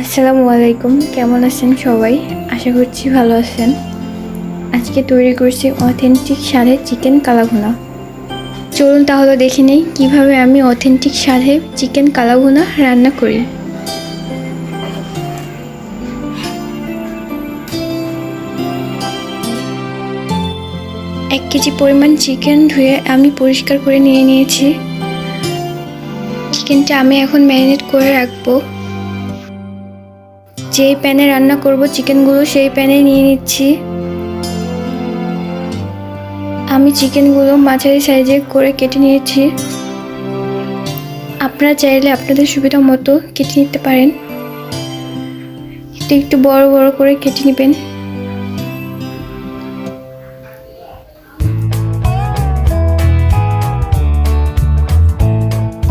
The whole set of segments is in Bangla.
আসসালামু আলাইকুম, কেমন আছেন সবাই? আশা করছি ভালো আছেন। আজকে তৈরি করছি অথেন্টিক স্বাদের চিকেন কালাভুনা। চলুন তাহলে দেখে নেই কীভাবে আমি অথেন্টিক স্বাদে চিকেন কালাভুনা রান্না করি। এক কেজি পরিমাণ চিকেন ধুয়ে আমি পরিষ্কার করে নিয়ে নিয়েছি। চিকেনটা আমি এখন ম্যারিনেট করে রাখব। যেই প্যানে রান্না করব চিকেনগুলো, সেই প্যানে নিয়ে নিচ্ছি। আমি চিকেনগুলো মাঝারি সাইজে করে কেটে নিয়েছি। আপনারা চাইলে আপনাদের সুবিধা মতো কেটে নিতে পারেন। একটু একটু বড় বড় করে কেটে নেবেন।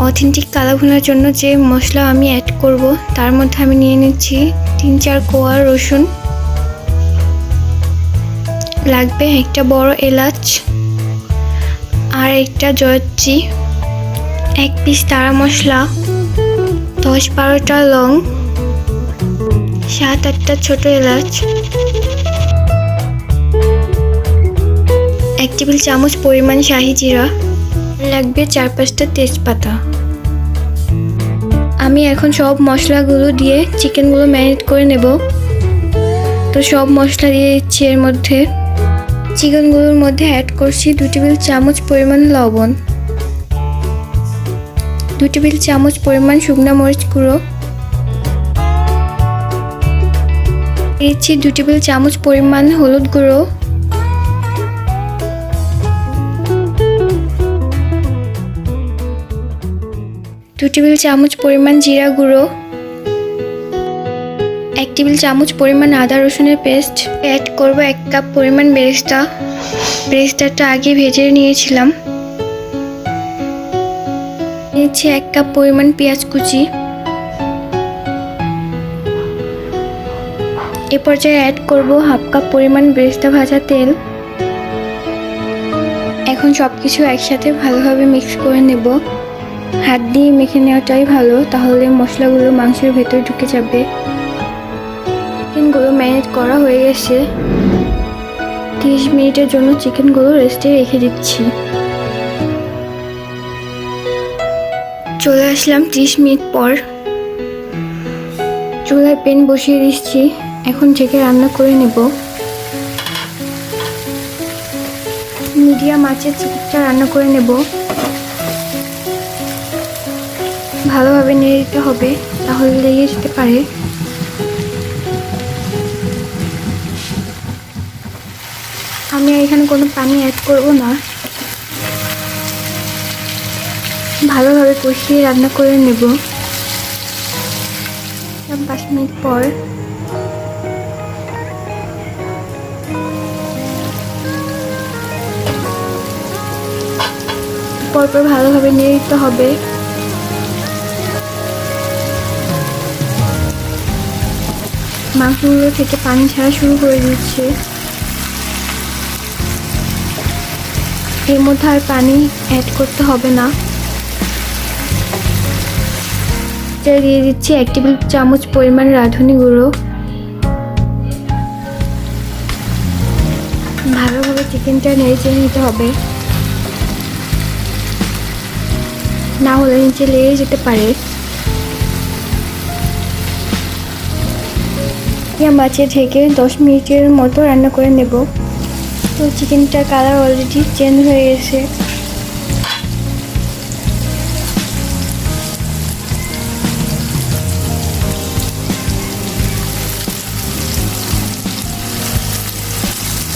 অথেন্টিক কালা ভুনার জন্য যে মশলা আমি অ্যাড করব, তার মধ্যে আমি নিয়ে নিচ্ছি তিন চার কোয়া রসুন। লাগবে একটা বড় এলাচ আর একটা জয়ত্রী, এক পিস তারা মশলা দশ বারোটা লং সাত আটটা ছোট এলাচ, এক টেবিল চামচ পরিমাণ শাহি জিরা, লাগবে চার পাঁচটা তেজপাতা। আমি এখন সব মশলাগুলো দিয়ে চিকেনগুলো ম্যারিনেট করে নেব। তো সব মশলা দিয়ে দিচ্ছি এর মধ্যে। চিকেনগুলোর মধ্যে অ্যাড করছি দু টেবিল চামচ পরিমাণ লবণ। দু টেবিল চামচ পরিমাণ শুকনা মরিচ গুঁড়ো। দিচ্ছি দু টেবিল চামচ পরিমাণ হলুদ গুঁড়ো। দু টেবিল চামচ পরিমাণ জিরা গুঁড়ো, এক টেবিল চামচ পরিমাণ আদা রসুনের পেস্ট অ্যাড করব এক কাপ পরিমাণ বেরেস্তা। বেরেস্তাটা আগে ভেজে নিয়েছিলাম। নিয়েছি এক কাপ পরিমাণ পেঁয়াজ কুচি। এ পর্যায়ে অ্যাড করব হাফ কাপ পরিমাণ বেরেস্তা ভাজা তেল। এখন সব কিছু একসাথে ভালোভাবে মিক্স করে নেব। হাত দিয়ে মেখে নেওয়াটাই ভালো, তাহলে মশলাগুলো মাংসের ভেতর ঢুকে যাবে। চিকেনগুলো ম্যারিনেট করা হয়ে গেছে। তিরিশ মিনিটের জন্য চিকেনগুলো রেস্টে রেখে দিচ্ছি। চলে আসলাম ত্রিশ মিনিট পর। চুলায় পেন বসিয়ে দিচ্ছি। এখন থেকে রান্না করে নেব। মিডিয়াম আঁচে চিকেনটা রান্না করে নেব। ভালোভাবে নেড়ে দিতে হবে, তাহলে লেগে যেতে পারে। আমি এখানে কোনো পানি অ্যাড করব না। ভালোভাবে কষিয়ে রান্না করে নেব। পাঁচ মিনিট পর। পরপর ভালোভাবে নেড়ে দিতে হবে। মাংসগুলো থেকে পানি ছাড়া শুরু করে দিচ্ছে। এর মধ্যে আর পানি অ্যাড করতে হবে না। দিয়ে দিচ্ছি এক টেবিল চামচ পরিমাণ রাঁধুনি গুঁড়ো। ভালোভাবে চিকেনটা নেড়ে চেড়ে নিতে হবে। না হলে নিচে লেগে যেতে পারে। চিকেন মাছে ঢেকে দশ মিনিটের মতো রান্না করে নেব। তো চিকেনটার কালার অলরেডি চেঞ্জ হয়ে গেছে।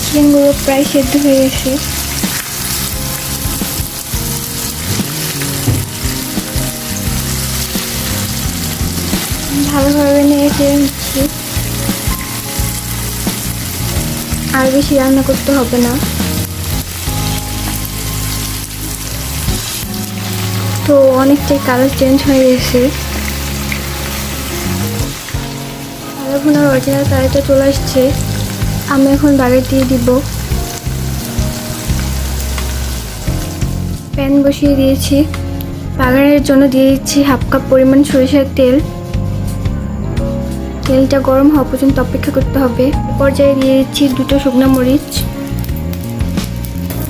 চিকেনগুলো প্রায় সেদ্ধ হয়ে গেছে। ভালোভাবে নিয়ে চেয়ে নিচ্ছি। আর বেশি রান্না করতে হবে না। তো অনেকটাই কালার চেঞ্জ হয়ে গেছে। কালার ভুনার অরিজিনাল কালারটা চলে আসছে। আমি এখন বাগের দিয়ে দিব। প্যান বসিয়ে দিয়েছি। বাগানের জন্য দিয়ে দিচ্ছি হাফ কাপ পরিমাণ সরিষার তেল। তেলটা গরম হওয়া পর্যন্ত অপেক্ষা করতে হবে। পর্যায়ে দিয়ে দিচ্ছি দুটো শুকনো মরিচ।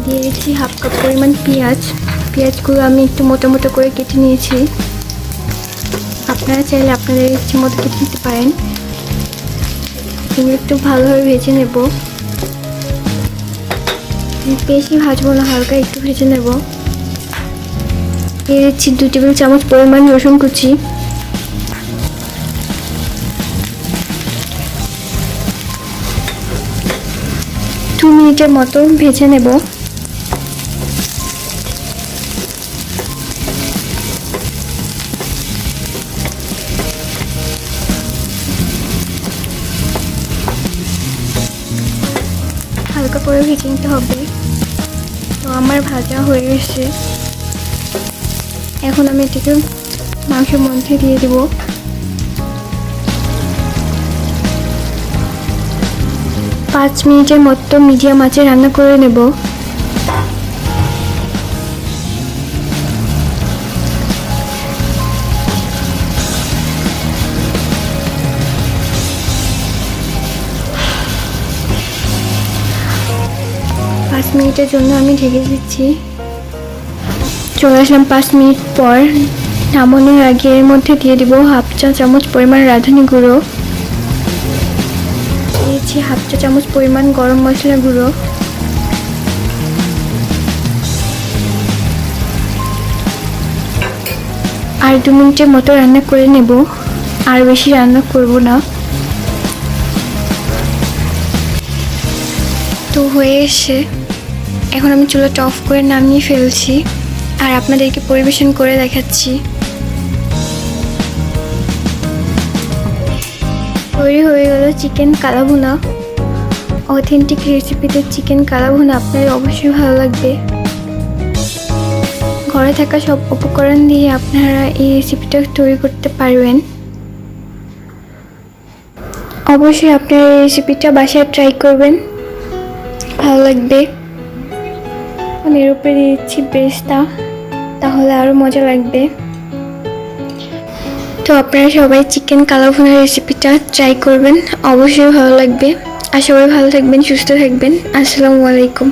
দিয়ে দিচ্ছি হাফ কাপ পরিমাণ পেঁয়াজ। পেঁয়াজগুলো আমি একটু মোটা মোটা করে কেটে নিয়েছি। আপনারা চাইলে আপনাদের ইচ্ছে মতো কেটে নিতে পারেন। এগুলো একটু ভালোভাবে ভেজে নেব। বেশি ভাজবো না, হালকা একটু ভেজে নেব। দিয়ে দিচ্ছি দু টেবিল চামচ পরিমাণ রসুন কুচি। মিনিটের মতো ভেজে নেব। হালকা করে ভেজে নিতে হবে। তো আমার ভাজা হয়ে গেছে এখন আমি এটাকে মাংসের মধ্যে দিয়ে দেবো। পাঁচ মিনিটের মতো মিডিয়াম আঁচে রান্না করে নেব। পাঁচ মিনিটের জন্য আমি ঢেকে দিচ্ছি। চলে আসলাম পাঁচ মিনিট পর। নামানোর আগে এর মধ্যে দিয়ে দিব হাফ চা চামচ পরিমাণ রাঁধুনি গুঁড়ো। দিয়েছি হাফ চা চামচ পরিমাণ গরম মশলা গুঁড়ো। আর দু মিনিটের মতো রান্না করে নেব। আর বেশি রান্না করব না। তো হয়ে এসে এখন আমি চুলাটা অফ করে নামিয়ে ফেলছি। আর আপনাদেরকে পরিবেশন করে দেখাচ্ছি। তৈরি হয়ে গেল চিকেন কালাভুনা। অথেন্টিক রেসিপিতে চিকেন কালাভুনা আপনার অবশ্যই ভালো লাগবে। ঘরে থাকা সব উপকরণ দিয়ে আপনারা এই রেসিপিটা তৈরি করতে পারবেন। অবশ্যই আপনারা এই রেসিপিটা বাসায় ট্রাই করবেন। ভালো লাগবে। আমি এর উপরে দিচ্ছি বেস্তা তাহলে আরও মজা লাগবে। তো আপনারা সবাই চিকেন কালাভুনার রেসিপিটা ট্রাই করবেন। অবশ্যই ভালো লাগবে। আর সবাই ভালো থাকবেন, সুস্থ থাকবেন। আসসালামু আলাইকুম।